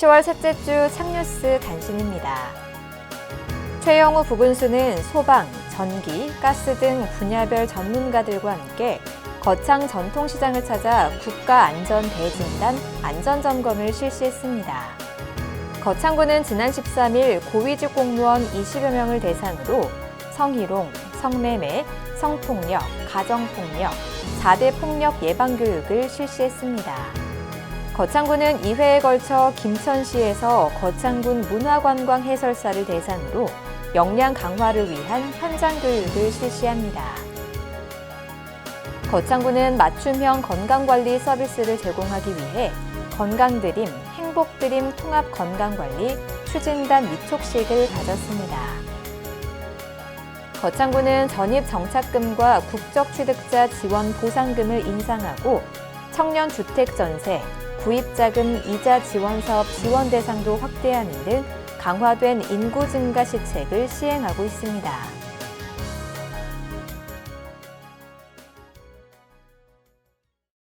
10월 셋째 주 창뉴스 단신입니다. 최영우 부군수는 소방, 전기, 가스 등 분야별 전문가들과 함께 거창 전통시장을 찾아 국가안전대진단 안전점검을 실시했습니다. 거창구는 지난 13일 고위직 공무원 20여 명을 대상으로 성희롱, 성매매, 성폭력, 가정폭력, 4대 폭력 예방 교육을 실시했습니다. 거창구는 2회에 걸쳐 김천시에서 거창군 문화관광 해설사를 대상으로 역량 강화를 위한 현장 교육을 실시합니다. 거창구는 맞춤형 건강관리 서비스를 제공하기 위해 건강드림, 행복드림 통합 건강관리 추진단 위촉식을 가졌습니다. 거창구는 전입 정착금과 국적취득자 지원 보상금을 인상하고 청년 주택 전세, 구입자금 이자 지원 사업 지원 대상도 확대하는 등 강화된 인구 증가 시책을 시행하고 있습니다.